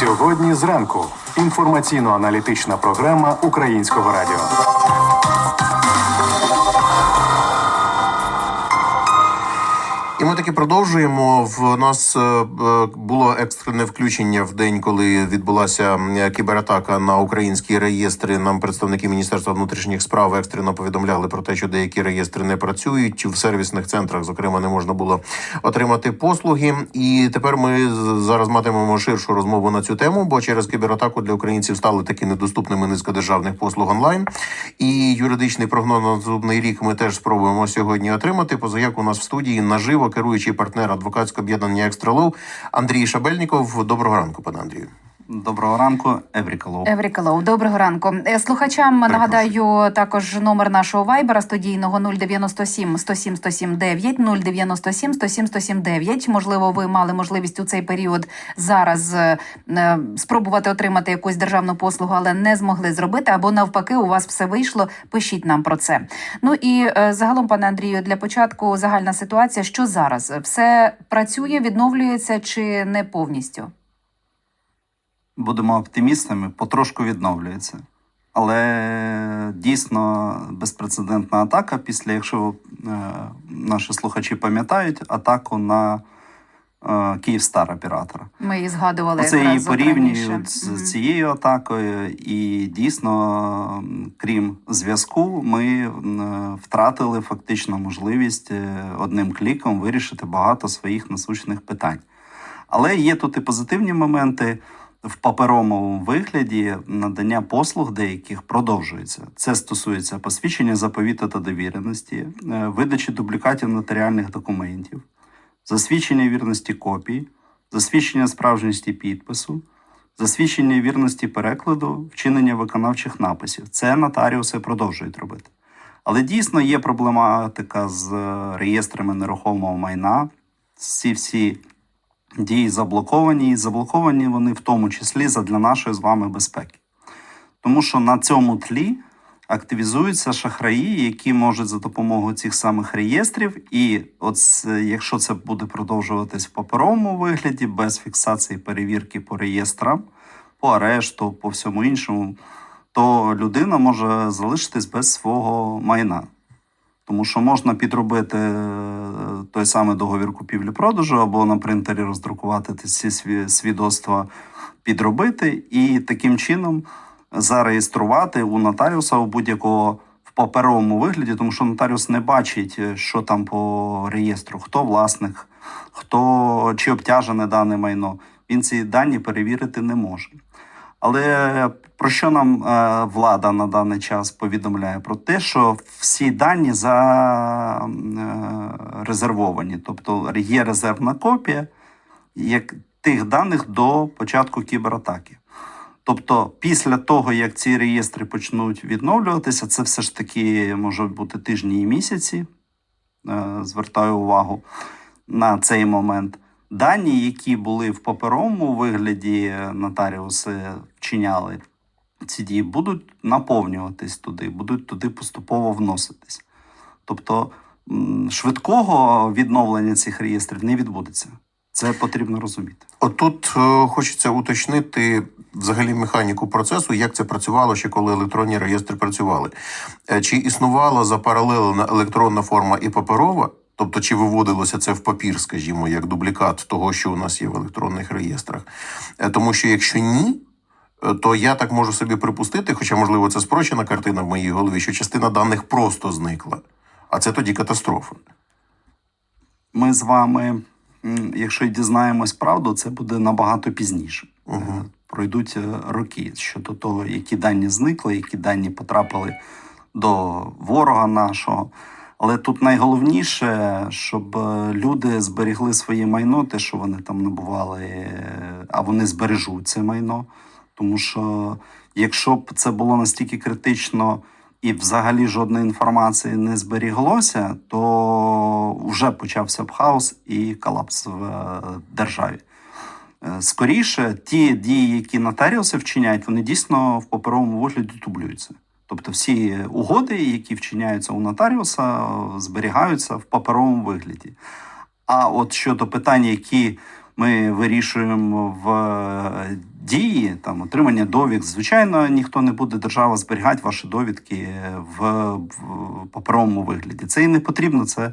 Сьогодні зранку інформаційно-аналітична програма Українського радіо. І ми таки продовжуємо. В нас е, е, було екстрене включення в день, коли відбулася кібератака на українські реєстри. Нам представники Міністерства внутрішніх справ екстрено повідомляли про те, що деякі реєстри не працюють. В сервісних центрах, зокрема, не можна було отримати послуги. І тепер ми зараз матимемо ширшу розмову на цю тему, бо через кібератаку для українців стали таки недоступними низка державних послуг онлайн. І юридичний прогноз на наступний рік ми теж спробуємо сьогодні отримати. Позаяк у нас в студії наживо керуючий партнер адвокатського об'єднання Екстралов Андрій Шабельніков. Доброго ранку, пане Андрію. Доброго ранку, Евріколов. Евріка Лоу, доброго ранку. Е, Слухачам нагадаю також номер нашого вайбера студійного 097 107 107 9 097 107 107 9. Можливо, ви мали можливість у цей період зараз е, е, спробувати отримати якусь державну послугу, але не змогли зробити. Або навпаки, у вас все вийшло. Пишіть нам про це. Ну і загалом, пане Андрію, для початку загальна ситуація. Що зараз все працює, відновлюється чи не повністю? Будемо оптимістами, потрошку відновлюється. Але дійсно безпрецедентна атака після, якщо е, наші слухачі пам'ятають, атаку на е, Київстар оператора. Ми її згадували. Оце її порівнюють з цією атакою, і дійсно, крім зв'язку, ми е, втратили фактично можливість одним кліком вирішити багато своїх насущних питань. Але є тут і позитивні моменти. В паперовому вигляді надання послуг деяких продовжується. Це стосується посвідчення заповіту та довіреності, е, видачі дублікатів нотаріальних документів, засвідчення вірності копій, засвідчення справжності підпису, засвідчення вірності перекладу, вчинення виконавчих написів. Це нотаріуси продовжують робити. Але дійсно є проблематика з е, реєстрами нерухомого майна. Ці всі дії заблоковані, і заблоковані вони в тому числі задля нашої з вами безпеки. Тому що на цьому тлі активізуються шахраї, які можуть за допомогою цих самих реєстрів, і от якщо це буде продовжуватись в паперовому вигляді, без фіксації перевірки по реєстрам, по арешту, по всьому іншому, то людина може залишитись без свого майна. Тому що можна підробити е, той самий договір купівлі-продажу або на принтері роздрукувати ці свідоцтва, підробити і таким чином зареєструвати у нотаріуса у будь-якого в паперовому вигляді, тому що нотаріус не бачить, е, що там по реєстру, хто власник, хто чи обтяжене дане майно. Він ці дані перевірити не може. Але про що нам е, влада на даний час повідомляє? Про те, що всі дані за е, тобто є резервна копія як тих даних до початку кібератаки. Тобто, після того, як ці реєстри почнуть відновлюватися, це все ж таки можуть бути тижні і місяці. Е, звертаю увагу на цей момент. Дані, які були в паперовому вигляді, е, нотаріуси вчиняли ці дії, будуть наповнюватись туди, будуть туди поступово вноситись. Тобто швидкого відновлення цих реєстрів не відбудеться. Це потрібно розуміти. Отут е, хочеться уточнити взагалі механіку процесу, як це працювало ще коли електронні реєстри працювали. Е, Чи існувала запаралелена електронна форма і паперова? Тобто, чи виводилося це в папір, скажімо, як дублікат того, що у нас є в електронних реєстрах? Е, Тому що якщо ні, е, то я так можу собі припустити, хоча, можливо, це спрощена картина в моїй голові, що частина даних просто зникла. А це тоді катастрофа. Ми з вами, якщо дізнаємось правду, це буде набагато пізніше. Угу. Пройдуть роки щодо того, які дані зникли, які дані потрапили до ворога нашого. Але тут найголовніше, щоб е, люди зберігли своє майно, те, що вони там набували, е, а вони збережуть це майно. Тому що якщо б це було настільки критично і взагалі жодної інформації не зберіглося, то вже почався б хаос і колапс в е, державі. Скоріше, ті дії, які нотаріуси вчиняють, вони дійсно в паперовому вигляді дублюються. Тобто всі угоди, які вчиняються у нотаріуса, зберігаються в паперовому вигляді. А от щодо питань, які ми вирішуємо в е, дії, там отримання довідок. Звичайно, ніхто не буде держава зберігати ваші довідки в паперовому вигляді. Це і не потрібно. Це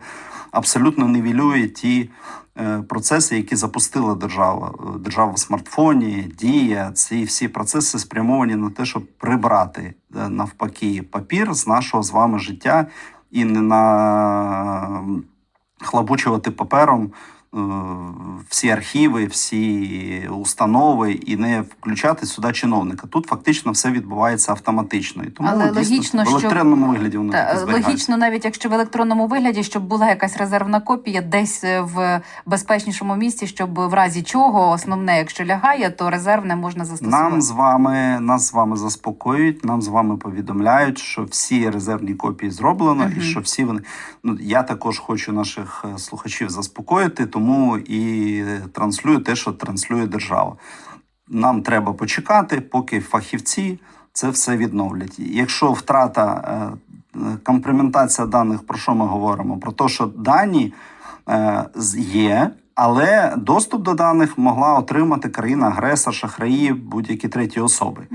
абсолютно нівелює ті е, процеси, які запустила держава. Е, Держава в смартфоні, дія. Ці всі процеси спрямовані на те, щоб прибрати е, навпаки папір з нашого з вами життя і не на хлабучувати папером всі архіви, всі установи і не включати сюди чиновника. Тут фактично все відбувається автоматично. І тому Але дійсно, логічно, в що- електронному вигляді воно Та, логічно, навіть якщо в електронному вигляді, щоб була якась резервна копія десь е, в безпечнішому місці, щоб в разі чого основне, якщо лягає, то резервне можна застосувати. Нам з вами нас з вами заспокоюють, нам з вами повідомляють, що всі резервні копії зроблено, і що всі вони. Ну я також хочу наших е, слухачів заспокоїти, тому і транслюю те, що транслює держава. Нам треба почекати, поки фахівці це все відновлять. Якщо втрата е, е, даних, про що ми говоримо? Про те, що дані е, є, але доступ до даних могла отримати країна-агресор, шахраї, будь-які треті особи.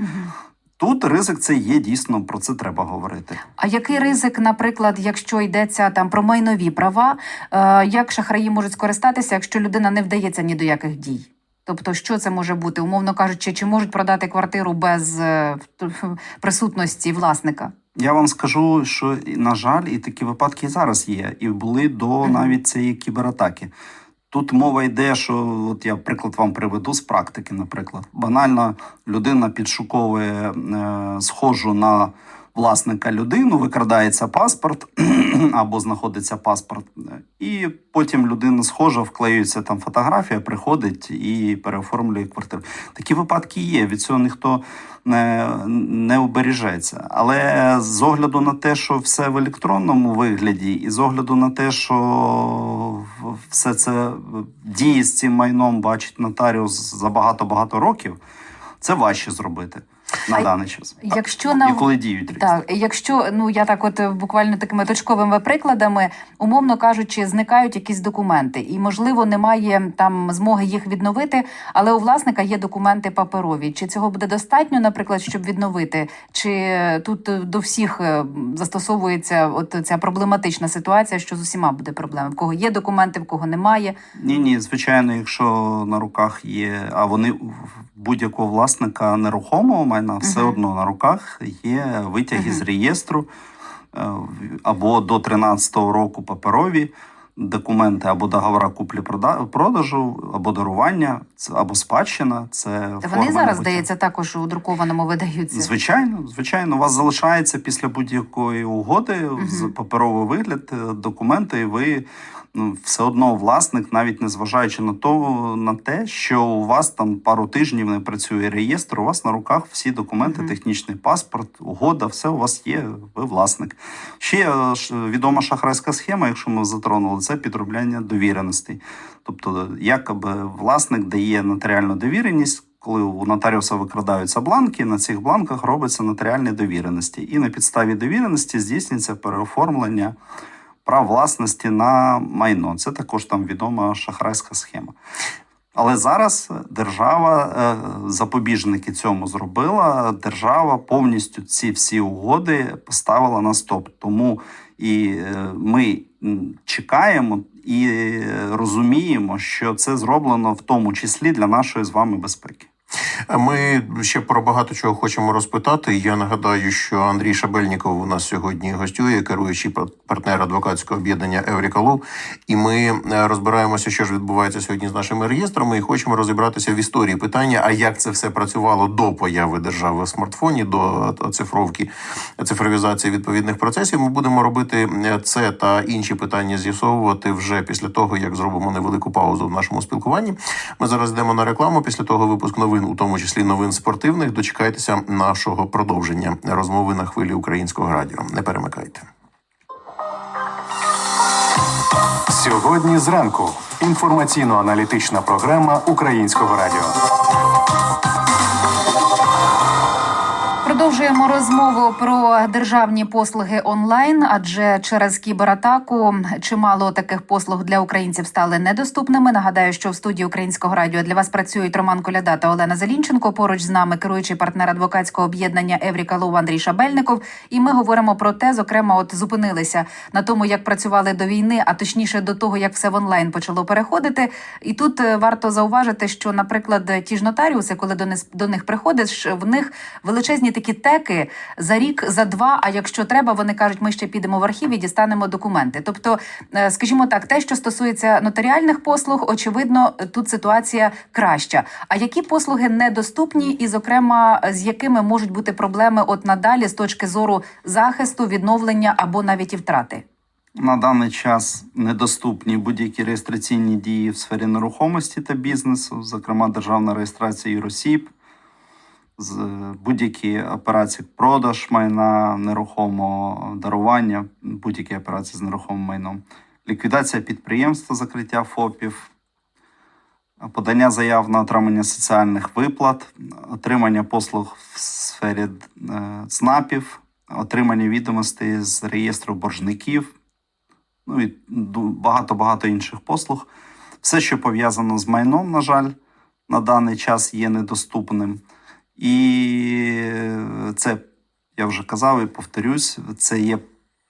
Тут ризик це є дійсно про це треба говорити. А який ризик, наприклад, якщо йдеться там про майнові права, е, як шахраї можуть скористатися, якщо людина не вдається ні до яких дій? Тобто, що це може бути, умовно кажучи, чи можуть продати квартиру без е, присутності власника? Я вам скажу, що на жаль, і такі випадки і зараз є, і були до навіть цієї кібератаки. Тут мова йде, що от я приклад вам приведу з практики, наприклад. Банально людина підшуковує е, схожу на власника людину, викрадається паспорт або знаходиться паспорт, і потім людина схожа, вклеюється там фотографія, приходить і переоформлює квартиру. Такі випадки є. Від цього ніхто не, не убережеться. Але з огляду на те, що все в електронному вигляді, і з огляду на те, що все це діє з цим майном бачить нотаріус за багато-багато років, це важче зробити на А даний час. Якщо І на коли діють реєстри. Так, якщо ну я так, от буквально такими точковими прикладами, умовно кажучи, зникають якісь документи, і можливо немає там змоги їх відновити, але у власника є документи паперові. Чи цього буде достатньо, наприклад, щоб відновити? Чи тут до всіх е, застосовується от ця проблематична ситуація, що з усіма буде проблема? В кого є документи, в кого немає? Ні, ні, звичайно, якщо на руках є, а вони будь-якого власника нерухомого майна, все Мгм. одно на руках є витяги Мгм. з реєстру е, або до 13-го року паперові документи, або договора куплі-продажу, або дарування, або спадщина. Це Та вони зараз, здається, також у друкованому видаються. Звичайно, звичайно, у вас залишається після будь-якої угоди з Мгм. паперовий вигляд, е, документи, і ви все одно власник, навіть не зважаючи на то на те, що у вас там пару тижнів не працює реєстр, у вас на руках всі документи, Мгм. технічний паспорт, угода, все у вас є. Ви власник. Ще е, відома шахрайська схема, якщо ми затронули, це підробляння довіреностей. Тобто, якоби власник дає нотаріальну довіреність. Коли у нотаріуса викрадаються бланки, на цих бланках робиться нотаріальні довіреності. І на підставі довіреності здійснюється переоформлення прав власності на майно. Це також там відома шахрайська схема. Але зараз держава е, запобіжники цьому зробила. Держава повністю ці всі угоди поставила на стоп. Тому і е, ми чекаємо і е, розуміємо, що це зроблено в тому числі для нашої з вами безпеки. Ми ще про багато чого хочемо розпитати. Я нагадаю, що Андрій Шабельніков у нас сьогодні гостює, керуючий партнер адвокатського об'єднання Евріка Лоу. І ми е, розбираємося, що ж відбувається сьогодні з нашими реєстрами, і хочемо розібратися в історії питання, а як це все працювало до появи держави в смартфоні, до оцифровки, цифровізації відповідних процесів. Ми будемо робити е, це та інші питання з'ясовувати вже після того, як зробимо невелику паузу в нашому спілкуванні. Ми зараз йдемо на рекламу. Після того випуск новин, у тому числі новин спортивних. Дочекайтеся нашого продовження розмови на хвилі українського радіо. Не перемикайте. Сьогодні зранку. Інформаційно-аналітична програма Українського радіо. Продовжуємо розмову про державні послуги онлайн, адже через кібератаку чимало таких послуг для українців стали недоступними. Нагадаю, що в студії українського радіо для вас працюють Роман Коляда та Олена Залінченко. Поруч з нами керуючий партнер адвокатського об'єднання Евріка Лоу Андрій Шабельников. І ми говоримо про те, зокрема, от зупинилися на тому, як працювали до війни, а точніше до того, як все в онлайн почало переходити. І тут е, варто зауважити, що, наприклад, ті ж нотаріуси, коли до них приходиш, в них величезні такі теки за рік, за два. А якщо треба, вони кажуть, ми ще підемо в архів і дістанемо документи. Тобто, е, скажімо так, те, що стосується нотаріальних послуг, очевидно, тут ситуація краща. А які послуги недоступні, і, зокрема, з якими можуть бути проблеми от надалі з точки зору захисту, відновлення або навіть і втрати? На даний час недоступні будь-які реєстраційні дії в сфері нерухомості та бізнесу, зокрема державна реєстрація юросіб, будь-які операції продаж майна, нерухомого дарування, будь-які операції з нерухомим майном, ліквідація підприємства, закриття ФОПів, подання заяв на отримання соціальних виплат, отримання послуг в сфері е, ЦНАПів, отримання відомостей з реєстру боржників, ну і багато-багато інших послуг. Все, що пов'язано з майном, на жаль, на даний час є недоступним. І це, я вже казав і повторюсь, це є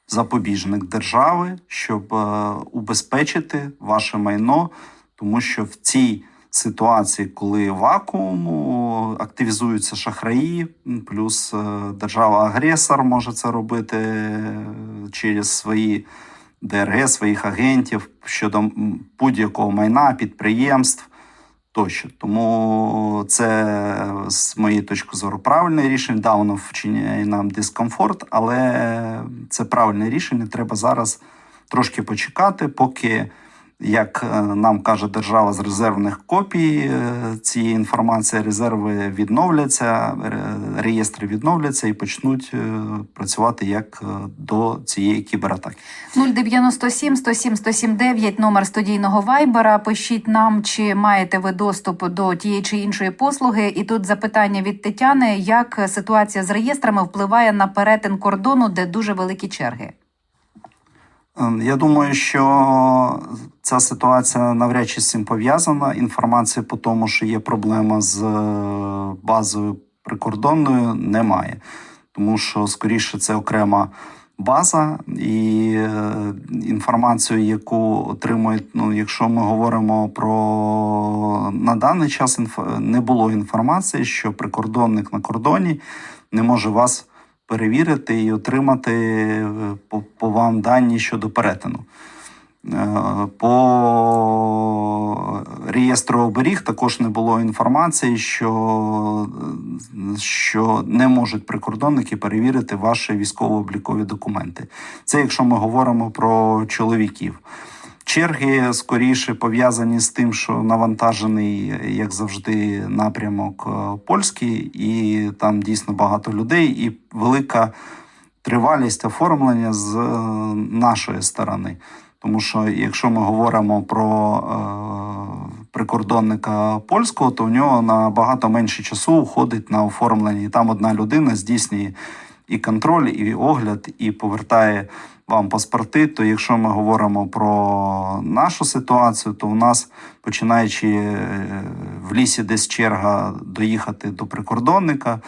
запобіжник держави, щоб е, убезпечити ваше майно, тому що в цій ситуації, коли вакууму активізуються шахраї, плюс е, держава-агресор може це робити е, через свої ДРГ, своїх агентів щодо будь-якого майна, підприємств тощо. Тому це, з моєї точки зору, правильне рішення. Да, воно вчиняє нам дискомфорт, але це правильне рішення. Треба зараз трошки почекати, поки. Як е, нам каже держава з резервних копій е, цієї інформації, резерви відновляться, реєстри відновляться і почнуть е, працювати як до цієї кібератаки. 097 107 179 номер студійного вайбера. Пишіть нам, чи маєте ви доступ до тієї чи іншої послуги. І тут запитання від Тетяни: як ситуація з реєстрами впливає на перетин кордону, де дуже великі черги? Ем, Я думаю, що ця ситуація навряд чи з цим пов'язана. Інформації по тому, що є проблема з е, базою прикордонною, немає. Тому що, скоріше, це окрема база, і е, інформацію, яку отримують, ну, якщо ми говоримо про на даний час не було інформації, що прикордонник на кордоні не може вас перевірити і отримати е, по, вам дані щодо перетину. Е, По реєстру оберіг також не було інформації, що, що не можуть прикордонники перевірити ваші військово-облікові документи. Це якщо ми говоримо про чоловіків. Черги скоріше пов'язані з тим, що навантажений, як завжди, напрямок е, польський, і там дійсно багато людей, і велика тривалість оформлення з е, нашої сторони. Тому що якщо ми говоримо про е, прикордонника польського, то в нього набагато менше часу уходить на оформлення. І там одна людина здійснює і контроль, і огляд, і повертає вам паспорти. То якщо ми говоримо про нашу ситуацію, то у нас починаючи е, в лісі десь черга доїхати до прикордонника.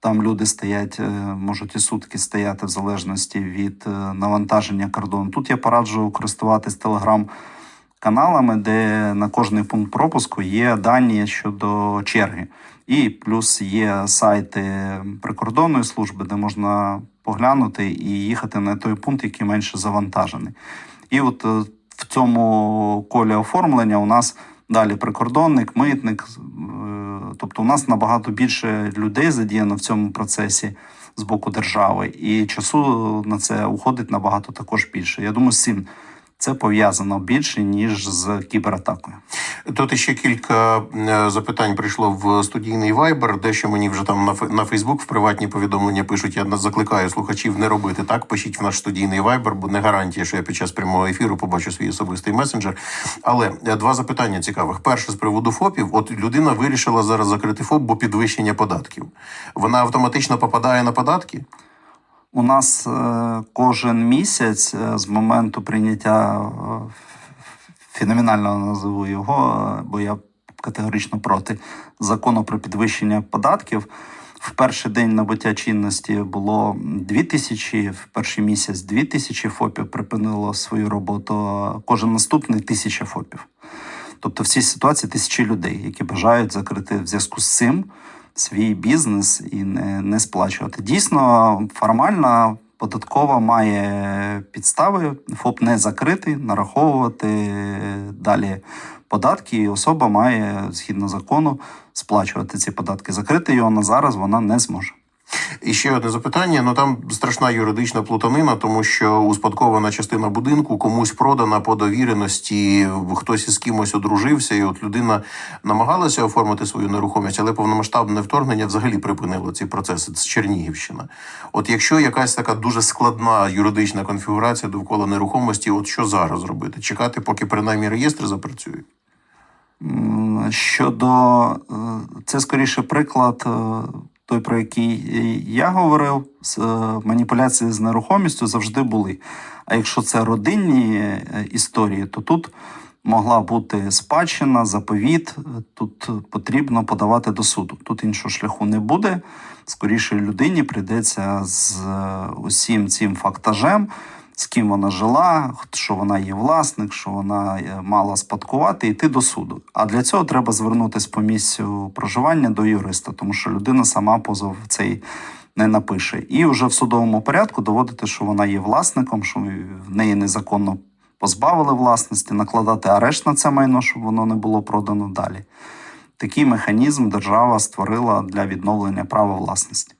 Там люди стоять, е, можуть і сутки стояти в залежності від е, навантаження кордону. Тут я пораджу користуватись телеграм-каналами, де на кожний пункт пропуску є дані щодо черги. І плюс є сайти прикордонної служби, де можна поглянути і їхати на той пункт, який менше завантажений. І от е, в цьому колі оформлення у нас далі прикордонник, митник. е, Тобто, у нас набагато більше людей задіяно в цьому процесі з боку держави, і часу на це уходить набагато також більше. Я думаю, з цим Це пов'язано більше ніж з кібератакою. Тут ще кілька е, запитань прийшло в студійний вайбер. Дещо мені вже там на Фе- Фейсбук в приватні повідомлення пишуть. Я закликаю слухачів не робити так. Пишіть в наш студійний вайбер, бо не гарантія, що я під час прямого ефіру побачу свій особистий месенджер. Але е, два запитання цікавих. Перше з приводу ФОПів. От людина вирішила зараз закрити ФОП, бо підвищення податків. Вона автоматично попадає на податки. У нас е, кожен місяць е, з моменту прийняття е, феноменального назову його, бо я категорично проти закону про підвищення податків. В перший день набуття чинності було 2 тисячі, в перший місяць 2 тисячі ФОПів припинило свою роботу, кожен наступний тисяча ФОПів. Тобто в цій ситуації тисячі людей, які бажають закрити в зв'язку з цим свій бізнес і не, не сплачувати. Дійсно, формально податкова має підстави ФОП не закритий, нараховувати далі податки, і особа має згідно закону сплачувати ці податки. Закрити його на зараз вона не зможе. І ще одне запитання. Ну там страшна юридична плутанина, тому що успадкована частина будинку комусь продана по довіреності, хтось із кимось одружився, і от людина намагалася оформити свою нерухомість, але повномасштабне вторгнення взагалі припинило ці процеси. Це Чернігівщина. От якщо якась така дуже складна юридична конфігурація довкола нерухомості, от що зараз робити? Чекати, поки принаймні реєстри запрацюють? Щодо е, це скоріше приклад, е, той, про який я говорив, е, маніпуляції з нерухомістю завжди були. А якщо це родинні е, історії, то тут могла бути спадщина, заповіт. е, Тут потрібно подавати до суду. Тут іншого шляху не буде. Скоріше людині прийдеться з усім цим фактажем з ким вона жила, що вона є власник, що вона е, мала спадкувати, і йти до суду. А для цього треба звернутися по місцю проживання до юриста, тому що людина сама позов цей не напише. І вже в судовому порядку доводити, що вона є власником, що в неї незаконно позбавили власності, накладати арешт на це майно, щоб воно не було продано далі. Такий механізм держава створила для відновлення права власності.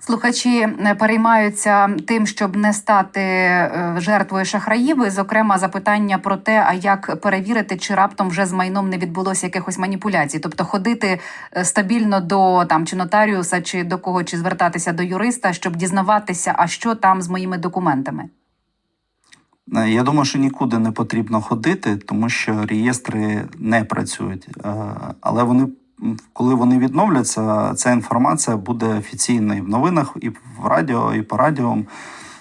Слухачі е, переймаються тим, щоб не стати е, жертвою шахраїв. Зокрема, запитання про те, а як перевірити, чи раптом вже з майном не відбулося якихось маніпуляцій, тобто ходити е, стабільно до там чи нотаріуса, чи до кого, чи звертатися до юриста, щоб дізнаватися, а що там з моїми документами. Я думаю, що нікуди не потрібно ходити, тому що реєстри не працюють. Але вони, коли вони відновляться, ця інформація буде офіційною в новинах і в радіо, і по радіо.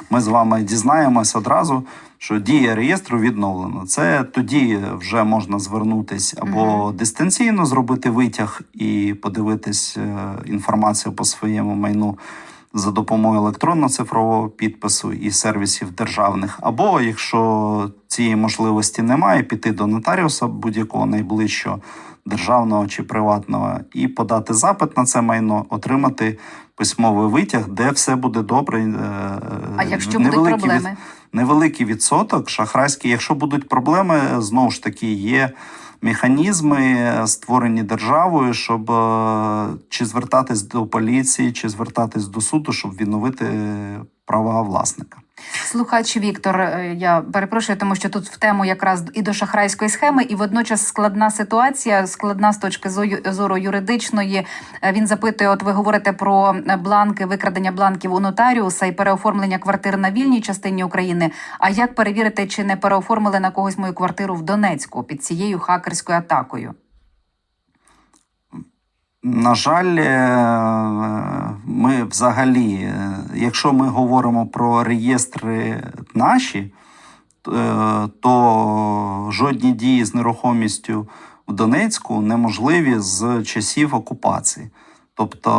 Ми з вами дізнаємось одразу, що дія реєстру відновлена. Це тоді вже можна звернутись або дистанційно зробити витяг і подивитись е, інформацію по своєму майну за допомогою електронно-цифрового підпису і сервісів державних, або якщо цієї можливості немає, піти до нотаріуса будь-якого найближчого державного чи приватного і подати запит на це майно, отримати письмовий витяг, де все буде добре. е, А якщо будуть проблеми? невеликий відсоток шахрайський. Якщо будуть проблеми, знову ж таки є механізми, створені державою, щоб е, чи звертатись до поліції, чи звертатись до суду, щоб відновити права власника. Слухач Віктор, е, я перепрошую, тому що тут в тему якраз і до шахрайської схеми, і водночас складна ситуація, складна з точки зору юридичної. Е, Він запитує: от ви говорите про бланки, викрадення бланків у нотаріуса і переоформлення квартир на вільній частині України. А як перевірити, чи не переоформили на когось мою квартиру в Донецьку під цією хакерською атакою? На жаль, е, ми взагалі, е, якщо ми говоримо про реєстри наші, е, то жодні дії з нерухомістю в Донецьку неможливі з часів окупації. Тобто,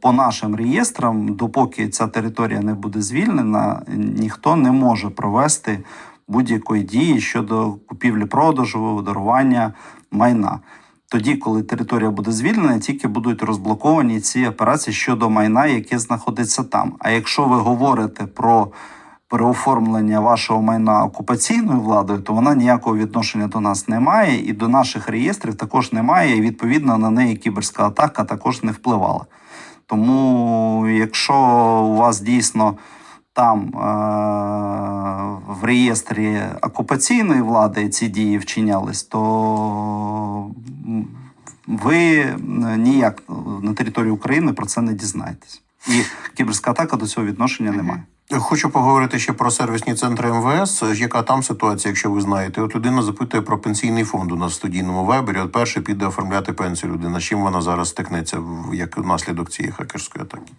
по нашим реєстрам, допоки ця територія не буде звільнена, ніхто не може провести будь-якої дії щодо купівлі-продажу, дарування майна. Тоді, коли територія буде звільнена, тільки будуть розблоковані ці операції щодо майна, яке знаходиться там. А якщо ви говорите про переоформлення вашого майна окупаційною владою, то вона ніякого відношення до нас не має, і до наших реєстрів також немає, і відповідно на неї кіберська атака також не впливала. Тому, якщо у вас дійсно там е- в реєстрі окупаційної влади ці дії вчинялись, то ви е, ніяк на території України про це не дізнаєтесь. І кіберська атака до цього відношення не має. Хочу поговорити ще про сервісні центри МВС. Яка там ситуація, якщо ви знаєте? От людина запитує про пенсійний фонд у нас в студійному вайбері. От перший піде оформляти пенсію людина. З чим вона зараз стикнеться як наслідок цієї хакерської атаки?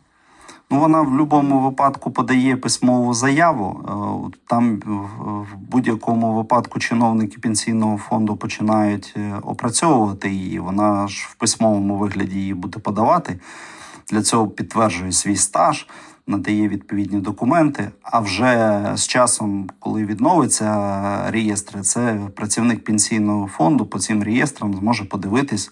Ну, вона в будь-якому випадку подає письмову заяву. Е, Там в- будь-якому випадку чиновники пенсійного фонду починають е, опрацьовувати її. Вона ж в письмовому вигляді її буде подавати. Для цього підтверджує свій стаж, надає відповідні документи. А вже з часом, коли відновиться реєстр, це працівник пенсійного фонду по цим реєстрам зможе подивитись,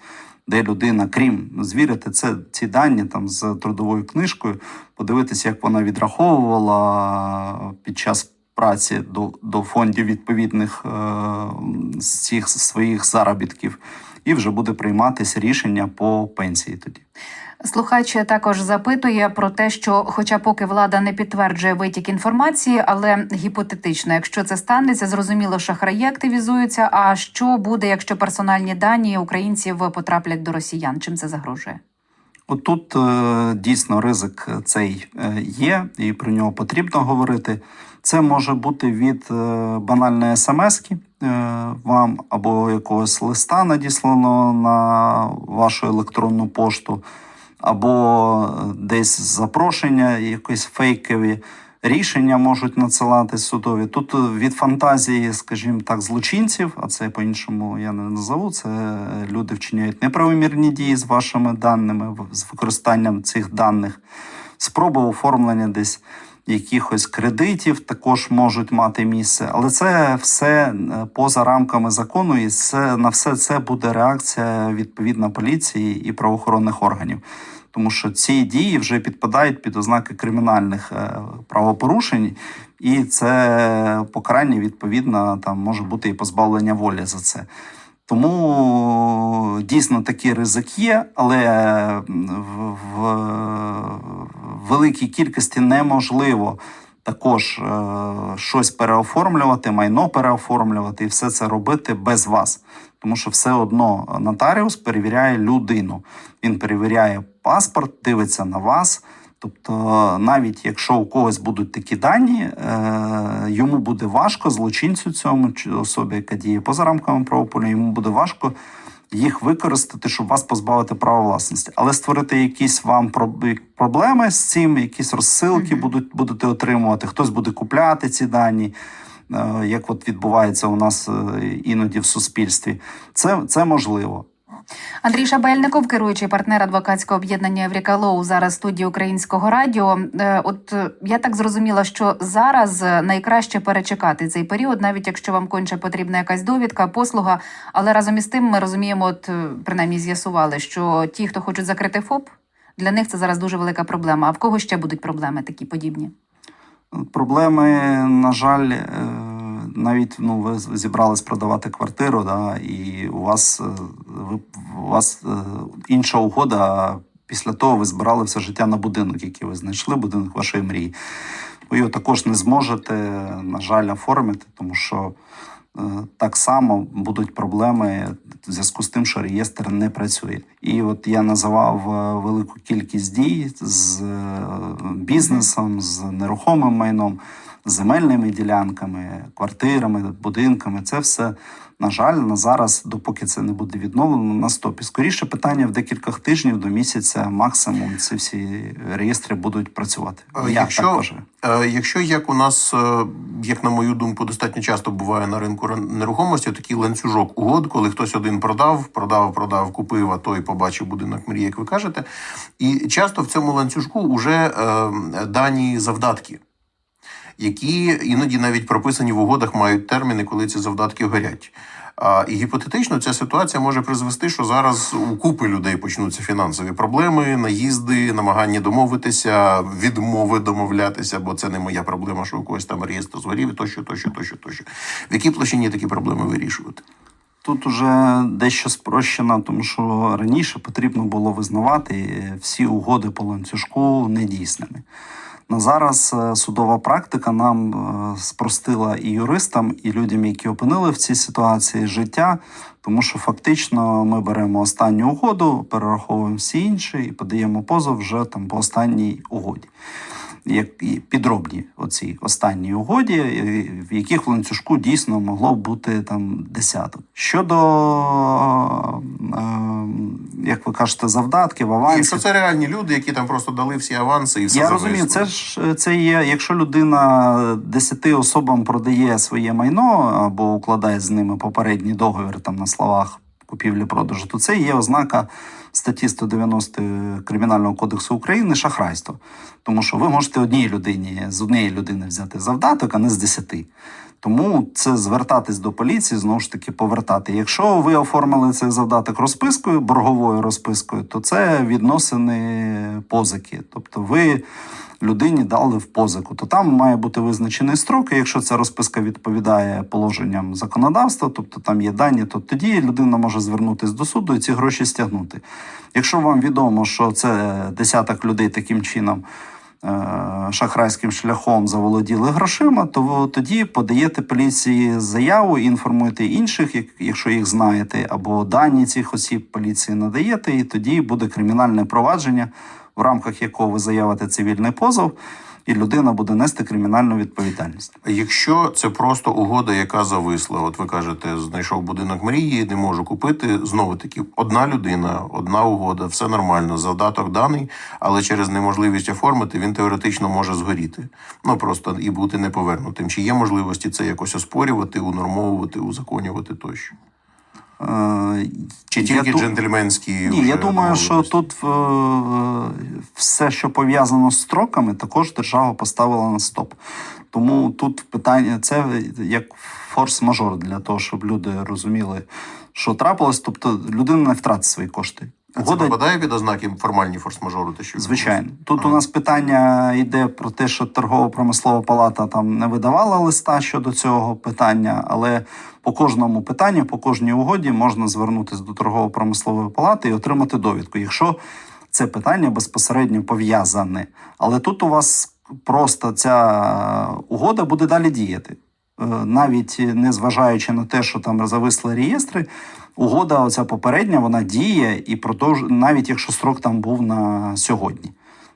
де людина, крім звірити це ці дані там з трудовою книжкою, подивитися, як вона відраховувала під час праці до, до фондів відповідних е, цих своїх заробітків, і вже буде прийматися рішення по пенсії тоді. Слухач також запитує про те, що, хоча поки влада не підтверджує витік інформації, але гіпотетично, якщо це станеться, зрозуміло, шахраї активізуються. А що буде, якщо персональні дані українців потраплять до росіян? Чим це загрожує? От тут е, дійсно ризик цей е, є, і про нього потрібно говорити. Це може бути від е, банальної смски вам або якогось листа надісланого на вашу електронну пошту, або десь запрошення, якісь фейкові рішення можуть надсилати судові. Тут від фантазії, скажімо так, злочинців, а це по-іншому я не назову. Це люди вчиняють неправомірні дії з вашими даними, з використанням цих даних, спроби оформлення десь. Якихось кредитів також можуть мати місце, але це все е, поза рамками закону, і це на все це буде реакція відповідна поліції і правоохоронних органів тому що ці дії вже підпадають під ознаки кримінальних е, правопорушень, і це покарання відповідно там може бути і позбавлення волі за це. Тому дійсно такий ризик є, але в, в, в великій кількості неможливо також е, щось переоформлювати, майно переоформлювати і все це робити без вас. Тому що все одно нотаріус перевіряє людину. Він перевіряє паспорт, дивиться на вас. Тобто, навіть якщо у когось будуть такі дані, е, йому буде важко злочинцю цьому особі, яка діє поза рамками правополя, йому буде важко їх використати, щоб вас позбавити права власності. Але створити якісь вам проб- проблеми з цим, якісь розсилки будуть будете отримувати. Хтось буде купляти ці дані, е, як от відбувається у нас е, іноді в суспільстві. Це, це можливо. Андрій Шабельников, керуючий партнер адвокатського об'єднання Евріка Лоу, зараз в студії українського радіо. Е, От е, я так зрозуміла, що зараз е, найкраще перечекати цей період, навіть якщо вам конче потрібна якась довідка, послуга. Але разом із тим ми розуміємо, от принаймні з'ясували, що ті, хто хочуть закрити ФОП, для них це зараз дуже велика проблема. А в кого ще будуть проблеми такі подібні? Проблеми, на жаль, навіть ну, ви зібрались продавати квартиру, да, і у вас, е, ви, у вас е, інша угода. Після того ви збирали все життя на будинок, який ви знайшли, будинок вашої мрії. Ви його також не зможете, на жаль, оформити, тому що е, так само будуть проблеми в зв'язку з тим, що реєстр не працює. І от я називав велику кількість дій з бізнесом, з нерухомим майном, земельними ділянками, квартирами, будинками. Це все. На жаль, на зараз, допоки це не буде відновлено, на стопі. Скоріше питання в декілька тижнів до місяця, максимум ці всі реєстри будуть працювати. Е, Я так Якщо, вважаю. е, якщо як у нас, е, як на мою думку, достатньо часто буває на ринку нерухомості, такий ланцюжок угод, коли хтось один продав, продав, продав, купив, а той побачив будинок мрії, як ви кажете. І часто в цьому ланцюжку вже дані завдатки. Які іноді навіть прописані в угодах мають терміни, коли ці завдатки горять. А, і гіпотетично ця ситуація може призвести, що зараз у купи людей почнуться фінансові проблеми, наїзди, намагання домовитися, відмови домовлятися, бо це не моя проблема, що у когось там реєстр згорів, тощо, тощо, тощо, тощо. В якій площині такі проблеми вирішувати? Тут уже дещо спрощено, тому що раніше потрібно було визнавати всі угоди по ланцюжку недійсними. Зараз е, судова практика нам е, спростила і юристам, і людям, які опинили в цій ситуації життя, тому що фактично ми беремо останню угоду, перераховуємо всі інші і подаємо позов вже там по останній угоді. Підробні оці останні угоді, в яких в ланцюжку дійсно могло бути там десяток. Щодо, е, як ви кажете, завдатків, авансів. Якщо це реальні люди, які там просто дали всі аванси і все Я розумію, це ж е, це є. Якщо людина десяти особам продає своє майно або укладає з ними попередній договір там на словах купівлі-продажу, то це є ознака статті 190 Кримінального кодексу України шахрайство. Тому що ви можете одній людині з однієї людини взяти завдаток, а не з десяти. Тому це звертатись до поліції, знову ж таки повертати. Якщо ви оформили цей завдаток розпискою, борговою розпискою, то це відносини позики. Тобто ви людині дали в позику, то там має бути визначений строк. І якщо ця розписка відповідає положенням законодавства, тобто там є дані, то тоді людина може звернутися до суду і ці гроші стягнути. Якщо вам відомо, що це десяток людей таким чином шахрайським шляхом заволоділи грошима, то ви тоді подаєте поліції заяву і інформуєте інших, як- якщо їх знаєте, або дані цих осіб поліції надаєте, і тоді буде кримінальне провадження, в рамках якого ви заявите цивільний позов, і людина буде нести кримінальну відповідальність. Якщо це просто угода, яка зависла, от ви кажете, знайшов будинок мрії, не можу купити. Знову таки, одна людина, одна угода, все нормально, завдаток даний, але через неможливість оформити він теоретично може згоріти. Ну просто і бути неповернутим. Чи є можливості це якось оспорювати, унормовувати, узаконювати тощо? Е, Чи тільки джентльменські? Ні, вже я думаю, що тут все, що пов'язано з строками, також держава поставила на стоп. Тому тут питання це як форс-мажор для того, щоб люди розуміли, що трапилось. Тобто людина не втратить свої кошти. А це попадає під ознаки формальні форс-мажору, те, що Звичайно, тут Ага. у нас питання йде про те, що торгово-промислова палата там не видавала листа щодо цього питання, але по кожному питанню, по кожній угоді можна звернутися до торгово-промислової палати і отримати довідку, якщо це питання безпосередньо пов'язане. Але тут у вас просто ця угода буде далі діяти. Е, Навіть не зважаючи на те, що там зависли реєстри, угода, оця попередня, вона діє і продовжує, навіть якщо строк там був на сьогодні.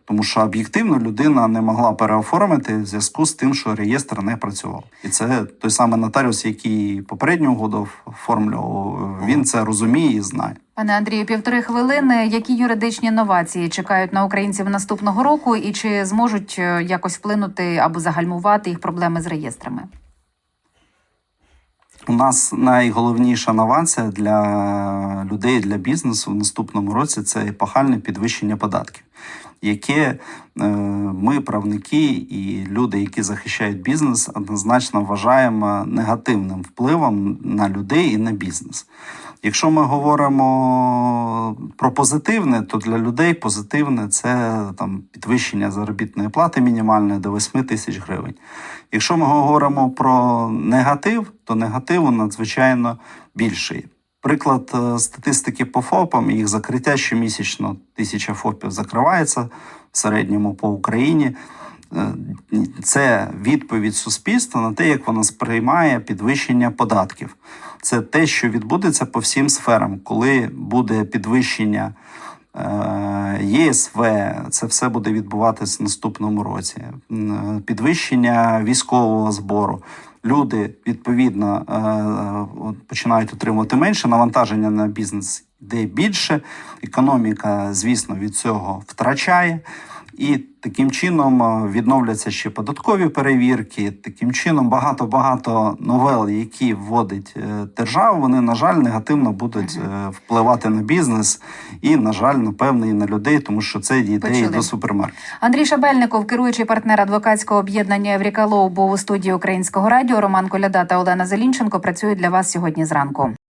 Тому що об'єктивно людина не могла переоформити в зв'язку з тим, що реєстр не працював. І це той самий нотаріус, який попередню угоду оформлював, він це розуміє і знає. Пане Андрію, півтори хвилини. Які юридичні новації чекають на українців наступного року, і чи зможуть е, якось вплинути або загальмувати їх проблеми з реєстрами? У нас найголовніша новація для людей, для бізнесу в наступному році це епохальне підвищення податків, яке е, ми, правники і люди, які захищають бізнес, однозначно вважаємо негативним впливом на людей і на бізнес. Якщо ми говоримо про позитивне, то для людей позитивне це там підвищення заробітної плати мінімальної до 8 тисяч гривень. Якщо ми говоримо про негатив, то негативу надзвичайно більший. Приклад е, статистики по ФОПам, їх закриття щомісячно тисяча ФОПів закривається в середньому по Україні. Е, Це відповідь суспільства на те, як воно сприймає підвищення податків. Це те, що відбудеться по всім сферам, коли буде підвищення е, ЄСВ, це все буде відбуватись в наступному році. Підвищення військового збору. Люди відповідно е, починають отримувати менше, навантаження на бізнес йде більше. Економіка, звісно, від цього втрачає. І таким чином е, відновляться ще податкові перевірки. Таким чином, багато багато новел, які вводить е, держава, вони на жаль негативно будуть е, впливати на бізнес і, на жаль, напевне, і на людей, тому що це дійде до супермаркетів. Андрій Шабельников, керуючий партнер адвокатського об'єднання Евріка Лоу, був у студії Українського радіо. Роман Коляда та Олена Зелінченко працюють для вас сьогодні зранку.